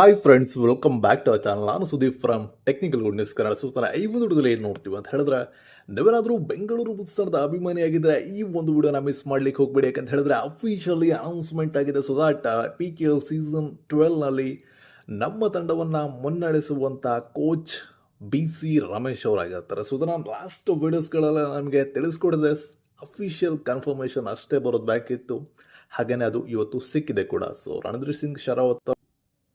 Hi friends welcome back to our channel ನಾನು Sudeep from technical good news Kannada ಸುತ್ತಾನೆ ಈ ಒಂದು ಏನು ನೋಡ್ತೀವಿ ಅಂತ ಹೇಳಿದ್ರೆ ನೀವೇನಾದರೂ ಬೆಂಗಳೂರು ಉತ್ಸವದ ಅಭಿಮಾನಿಯಾಗಿದ್ದರೆ ಈ ಒಂದು ವಿಡಿಯೋನ ಮಿಸ್ ಮಾಡ್ಲಿಕ್ಕೆ ಹೋಗಬೇಡಿ. ಯಾಕಂತ ಹೇಳಿದ್ರೆ ಅಫಿಷಿಯಲಿ ಅನೌನ್ಸ್ಮೆಂಟ್ ಆಗಿದೆ so that P K L season ಟ್ವೆಲ್ನಲ್ಲಿ ನಮ್ಮ ತಂಡವನ್ನು ಮುನ್ನಡೆಸುವಂಥ ಕೋಚ್ ಬಿ ಸಿ ರಮೇಶ್ ಅವರಾಗಿರ್ತಾರೆ ಸೊ ಇದನ್ನು ಲಾಸ್ಟ್ ವೀಡಿಯೋಸ್ಗಳೆಲ್ಲ ನಮಗೆ ತಿಳಿಸ್ಕೊಡಿದೆ ಅಫಿಷಿಯಲ್ ಕನ್ಫರ್ಮೇಷನ್ ಅಷ್ಟೇ ಬರೋದು ಬ್ಯಾಕಿತ್ತು ಹಾಗೆಯೇ ಅದು ಇವತ್ತು ಸಿಕ್ಕಿದೆ ಕೂಡ. ಸೊ ರಣಧೀರ್ ಸಿಂಗ್, ಶರಾವತ್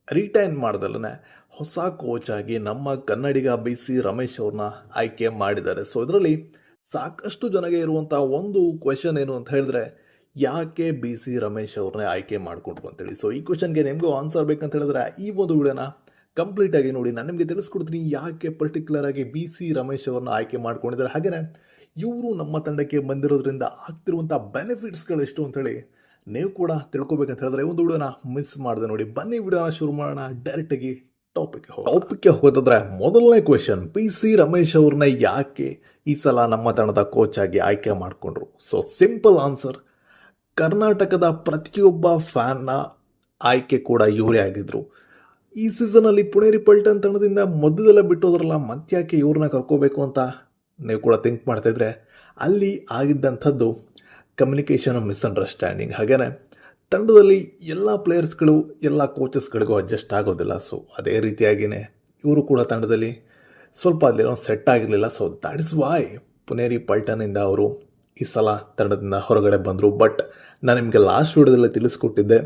ರಿಟೈನ್ ಮಾಡ್ದಲ್ಲೇ ಹೊಸ ಕೋಚ್ ಆಗಿ ನಮ್ಮ ಕನ್ನಡಿಗ ಬಿ ಸಿ ರಮೇಶ್ ಅವ್ರನ್ನ ಆಯ್ಕೆ ಮಾಡಿದ್ದಾರೆ. ಸೊ ಇದರಲ್ಲಿ ಸಾಕಷ್ಟು ಜನಗೆ ಇರುವಂಥ ಒಂದು ಕ್ವೆಶನ್ ಏನು ಅಂತ ಹೇಳಿದ್ರೆ, ಯಾಕೆ ಬಿ ಸಿ ರಮೇಶ್ ಅವ್ರನ್ನೇ ಆಯ್ಕೆ ಮಾಡಿಕೊಂಡ್ರು ಅಂತೇಳಿ ಸೊ ಈ ಕ್ವೆಶನ್ಗೆ ನಿಮಗೂ ಆನ್ಸರ್ ಬೇಕಂತ ಹೇಳಿದ್ರೆ, ಈ ಒಂದು ವಿಡಿಯೋನ ಕಂಪ್ಲೀಟ್ ಆಗಿ ನೋಡಿ. ನಾನು ನಿಮಗೆ ತಿಳಿಸ್ಕೊಡ್ತೀನಿ ಯಾಕೆ ಪರ್ಟಿಕ್ಯುಲರ್ ಆಗಿ ಬಿ ಸಿ ರಮೇಶ್ ಅವ್ರನ್ನ ಆಯ್ಕೆ ಮಾಡ್ಕೊಂಡಿದ್ದಾರೆ. ಹಾಗೆಯೇ ಇವರು ನಮ್ಮ ತಂಡಕ್ಕೆ ಬಂದಿರೋದ್ರಿಂದ ಆಗ್ತಿರುವಂಥ ಬೆನಿಫಿಟ್ಸ್ಗಳು ಎಷ್ಟು ಅಂತೇಳಿ ನೀವು ಕೂಡ ತಿಳ್ಕೊಬೇಕಂತ ಹೇಳಿದ್ರೆ ಒಂದು ವಿಡಿಯೋನ ಮಿಸ್ ಮಾಡಿದೆ ನೋಡಿ. ಬನ್ನಿ ವಿಡಿಯೋನ ಶುರು ಮಾಡೋಣ. ಡೈರೆಕ್ಟಾಗಿ ಟಾಪಿಕ್ ಟಾಪಿಕ್ಗೆ ಹೋಗೋದಾದ್ರೆ ಮೊದಲನೇ ಕ್ವೆಶನ್ ಪಿ ಸಿ ರಮೇಶ್ ಅವ್ರನ್ನ ಯಾಕೆ ಈ ಸಲ ನಮ್ಮ ತಂಡದ ಕೋಚ್ ಆಗಿ ಆಯ್ಕೆ ಮಾಡಿಕೊಂಡ್ರು? ಸೊ ಸಿಂಪಲ್ ಆನ್ಸರ್ ಕರ್ನಾಟಕದ ಪ್ರತಿಯೊಬ್ಬ ಫ್ಯಾನ್ನ ಆಯ್ಕೆ ಕೂಡ ಇವರೇ ಆಗಿದ್ರು. ಈ ಸೀಸನಲ್ಲಿ ಪುಣೇರಿ ಪಲ್ಟನ್ ತಂಡದಿಂದ ಮೊದಲೆಲ್ಲ ಬಿಟ್ಟೋದ್ರಲ್ಲ ಮತ್ತ್ಯಾಕೆ ಇವ್ರನ್ನ ಕರ್ಕೋಬೇಕು ಅಂತ ನೀವು ಕೂಡ ಥಿಂಕ್ ಮಾಡ್ತಾ ಇದ್ರೆ ಅಲ್ಲಿ ಆಗಿದ್ದಂಥದ್ದು ಕಮ್ಯುನಿಕೇಷನ್ ಮಿಸ್ಅಂಡರ್ಸ್ಟ್ಯಾಂಡಿಂಗ್ ಹಾಗೆಯೇ ತಂಡದಲ್ಲಿ ಎಲ್ಲ ಪ್ಲೇಯರ್ಸ್ಗಳು ಎಲ್ಲ ಕೋಚಸ್ಗಳಿಗೂ ಅಡ್ಜಸ್ಟ್ ಆಗೋದಿಲ್ಲ. ಸೊ ಅದೇ ರೀತಿಯಾಗಿಯೇ ಇವರು ಕೂಡ ತಂಡದಲ್ಲಿ ಸ್ವಲ್ಪ ಅಲ್ಲೇನೋ ಸೆಟ್ ಆಗಿರಲಿಲ್ಲ. So that is why Puneri ಪಲ್ಟನಿಂದ ಅವರು ಈ ಸಲ ತಂಡದಿಂದ ಹೊರಗಡೆ ಬಂದರು. ಬಟ್ ನಾನು ನಿಮಗೆ ಲಾಸ್ಟ್ ವಿಡಿಯೋದಲ್ಲಿ ತಿಳಿಸ್ಕೊಟ್ಟಿದ್ದೆ,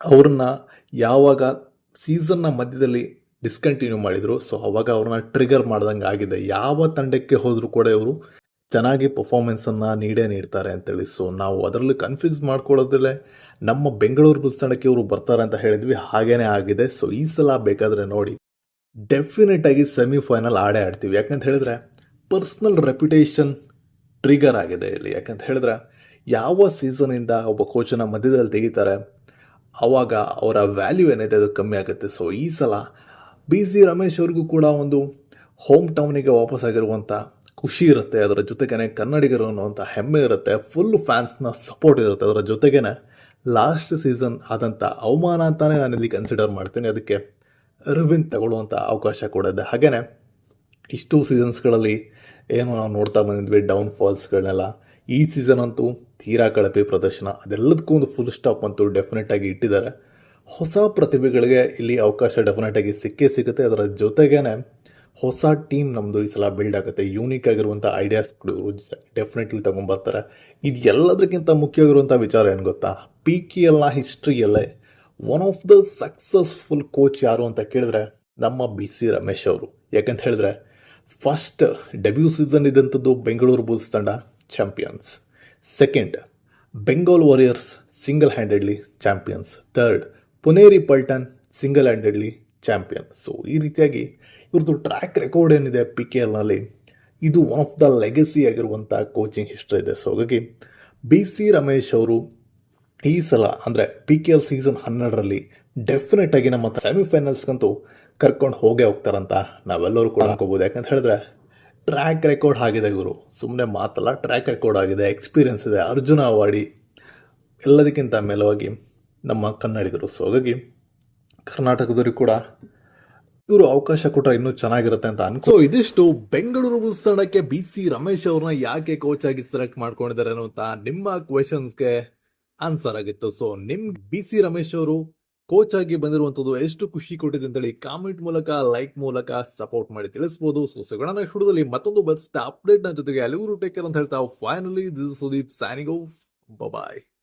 ಅವ್ರನ್ನ ಯಾವಾಗ ಸೀಸನ್ನ ಮಧ್ಯದಲ್ಲಿ ಡಿಸ್ಕಂಟಿನ್ಯೂ ಮಾಡಿದರು. ಸೊ ಅವಾಗ ಅವ್ರನ್ನ ಟ್ರಿಗರ್ ಮಾಡ್ದಂಗೆ ಆಗಿದೆ ಯಾವ ತಂಡಕ್ಕೆ ಹೋದರೂ ಕೂಡ ಇವರು ಚೆನ್ನಾಗಿ ಪರ್ಫಾರ್ಮೆನ್ಸನ್ನು ನೀಡೇ ನೀಡ್ತಾರೆ ಅಂತೇಳಿ. ಸೊ ನಾವು ಅದರಲ್ಲಿ ಕನ್ಫ್ಯೂಸ್ ಮಾಡ್ಕೊಳ್ಳೋದಿಲ್ಲ. ನಮ್ಮ ಬೆಂಗಳೂರು ಬುಲ್ಸ್ ತಂಡಕ್ಕೆ ಇವರು ಬರ್ತಾರೆ ಅಂತ ಹೇಳಿದ್ವಿ. ಹಾಗೇನೇ ಆಗಿದೆ. ಸೊ ಈ ಸಲ ಬೇಕಾದರೆ ನೋಡಿ ಡೆಫಿನೆಟ್ ಆಗಿ ಸೆಮಿಫೈನಲ್ ಆಡೇ ಆಡ್ತೀವಿ. ಯಾಕಂತ ಹೇಳಿದ್ರೆ ಪರ್ಸ್ನಲ್ ರೆಪ್ಯುಟೇಷನ್ ಟ್ರಿಗರ್ ಆಗಿದೆ ಇಲ್ಲಿ. ಯಾಕಂತ ಹೇಳಿದ್ರೆ, ಯಾವ ಸೀಸನಿಂದ ಒಬ್ಬ ಕೋಚನ ಮಧ್ಯದಲ್ಲಿ ತೆಗಿತಾರೆ ಆವಾಗ ಅವರ ವ್ಯಾಲ್ಯೂ ಏನಿದೆ ಅದು ಕಮ್ಮಿ ಆಗುತ್ತೆ. ಸೊ ಈ ಸಲ ಬಿ ಸಿ ರಮೇಶ್ ಅವ್ರಿಗೂ ಕೂಡ ಒಂದು ಹೋಮ್ ಟೌನಿಗೆ ವಾಪಸ್ ಆಗಿರುವಂಥ ಖುಷಿ ಇರುತ್ತೆ, ಅದರ ಜೊತೆಗೇ ಕನ್ನಡಿಗರು ಅನ್ನುವಂಥ ಹೆಮ್ಮೆ ಇರುತ್ತೆ ಫುಲ್ ಫ್ಯಾನ್ಸ್ನ ಸಪೋರ್ಟ್ ಇರುತ್ತೆ. ಅದರ ಜೊತೆಗೇ ಲಾಸ್ಟ್ ಸೀಸನ್ ಆದಂಥ ಅವಮಾನ ಅಂತಲೇ ನಾನು ಇಲ್ಲಿ ಕನ್ಸಿಡರ್ ಮಾಡ್ತೀನಿ. ಅದಕ್ಕೆ ಅರವಿಂದ್ ತಗೊಳ್ಳುವಂಥ ಅವಕಾಶ ಕೂಡ ಇದೆ. ಹಾಗೆಯೇ ಇಷ್ಟು ಸೀಸನ್ಸ್ಗಳಲ್ಲಿ ಏನು ನಾವು ನೋಡ್ತಾ ಬಂದಿದ್ವಿ ಡೌನ್ ಫಾಲ್ಸ್ಗಳನ್ನೆಲ್ಲ ಈ ಸೀಸನ್ ಅಂತೂ ತೀರಾ ಕಳಪೆ ಪ್ರದರ್ಶನ. ಅದೆಲ್ಲದಕ್ಕೂ ಒಂದು ಫುಲ್ ಸ್ಟಾಪ್ ಅಂತೂ ಡೆಫಿನೆಟ್ಟಾಗಿ ಇಟ್ಟಿದ್ದಾರೆ. ಹೊಸ ಪ್ರತಿಭೆಗಳಿಗೆ ಇಲ್ಲಿ ಅವಕಾಶ ಡೆಫಿನೆಟಾಗಿ ಸಿಕ್ಕೇ ಸಿಗುತ್ತೆ. ಅದರ ಜೊತೆಗೇನೆ ಹೊಸ ಟೀಮ್ ನಮ್ಮದು ಈ ಸಲ ಬಿಲ್ಡ್ ಆಗುತ್ತೆ. ಯೂನಿಕ್ ಆಗಿರುವಂಥ ಐಡಿಯಾಸ್ಗಳು ಡೆಫಿನೆಟ್ಲಿ ತೊಗೊಂಬರ್ತಾರೆ. ಇದು ಎಲ್ಲದಕ್ಕಿಂತ ಮುಖ್ಯವಾಗಿರುವಂಥ ವಿಚಾರ ಏನು ಗೊತ್ತಾ? P K L ಹಿಸ್ಟ್ರಿಯಲ್ಲೇ one of the successful coach ಯಾರು ಅಂತ ಕೇಳಿದ್ರೆ ನಮ್ಮ ಬಿ ಸಿ ರಮೇಶ್ ಅವರು. ಯಾಕಂತ ಹೇಳಿದ್ರೆ ಫಸ್ಟ್ ಡೆಬ್ಯೂ ಸೀಸನ್ ಇದ್ದಂಥದ್ದು ಬೆಂಗಳೂರು ಬುಲ್ಸ್ ತಂಡ champions second Bengal warriors single handedly champions third Puneri Paltan single handedly champion so ಈ ರೀತಿಯಾಗಿ ಇವ್ರದ್ದು ಟ್ರ್ಯಾಕ್ ರೆಕಾರ್ಡ್ ಏನಿದೆ ಪಿ ಕೆ ಎಲ್ನಲ್ಲಿ ಇದು ಒನ್ ಆಫ್ ದ ಲೆಗಸಿ ಆಗಿರುವಂಥ ಕೋಚಿಂಗ್ ಹಿಸ್ಟ್ರಿ ಇದೆ. ಸೊ ಹಾಗಾಗಿ ಬಿ ಸಿ ರಮೇಶ್ ಅವರು ಈ ಸಲ, ಅಂದರೆ ಪಿ ಕೆ ಎಲ್ ಸೀಸನ್ ಹನ್ನೆರಡರಲ್ಲಿ ಡೆಫಿನೆಟ್ ಆಗಿ ನಮ್ಮ ಸೆಮಿಫೈನಲ್ಸ್ಗಂತೂ ಕರ್ಕೊಂಡು ಹೋಗೇ ಹೋಗ್ತಾರಂತ ನಾವೆಲ್ಲರೂ ಕೂಡ ಹಾಕೋಬೋದು ಯಾಕಂತ ಹೇಳಿದ್ರೆ ಟ್ರ್ಯಾಕ್ ರೆಕಾರ್ಡ್ ಆಗಿದೆ ಇವರು. ಸುಮ್ಮನೆ ಮಾತಲ್ಲ ಟ್ರ್ಯಾಕ್ ರೆಕಾರ್ಡ್ ಆಗಿದೆ ಎಕ್ಸ್ಪೀರಿಯನ್ಸ್ ಇದೆ. ಅರ್ಜುನ ಅವಾರ್ಡಿ ಎಲ್ಲದಕ್ಕಿಂತ ಮೇಲವಾಗಿ ನಮ್ಮ ಕನ್ನಡಿಗರು. ಸೊ ಹಾಗಾಗಿ ಕರ್ನಾಟಕದವ್ರಿಗೆ ಕೂಡ ಇವರು ಅವಕಾಶ ಕೊಟ್ಟರೆ ಇನ್ನೂ ಚೆನ್ನಾಗಿರುತ್ತೆ ಅಂತ ಅನ್ಸೋ ಇದಿಷ್ಟು ಬೆಂಗಳೂರು ತಂಡಕ್ಕೆ ಬಿ ಸಿ ರಮೇಶ್ ಅವ್ರನ್ನ ಯಾಕೆ ಕೋಚ್ ಆಗಿ ಸೆಲೆಕ್ಟ್ ಮಾಡ್ಕೊಂಡಿದ್ದಾರೆ ಅಂತ ನಿಮ್ಮ ಕ್ವೆಶನ್ಸ್ಗೆ ಆನ್ಸರ್ ಆಗಿತ್ತು. ಸೊ ನಿಮ್ ಬಿ ಸಿ ರಮೇಶ್ ಅವರು ಕೋಚ್ ಆಗಿ ಬಂದಿರುವಂತದ್ದು ಎಷ್ಟು ಖುಷಿ ಕೊಟ್ಟಿದೆ ಅಂತೇಳಿ ಕಾಮೆಂಟ್ ಮೂಲಕ ಲೈಕ್ ಮೂಲಕ ಸಪೋರ್ಟ್ ಮಾಡಿ ತಿಳಿಸಬಹುದು ಸೊ ಸಿಗೋಣ ನೆಕ್ಸ್ಟ್ ಹುಡುಗದಲ್ಲಿ ಮತ್ತೊಂದು ಬೆಸ್ಟ್ ಅಪ್ಡೇಟ್ನ ಜೊತೆಗೆ ಅಲ್ಲಿವರು ಟೇಕರ್ ಕೇರ್ ಅಂತ ಹೇಳ್ತಾ finally this Sudeep signing bye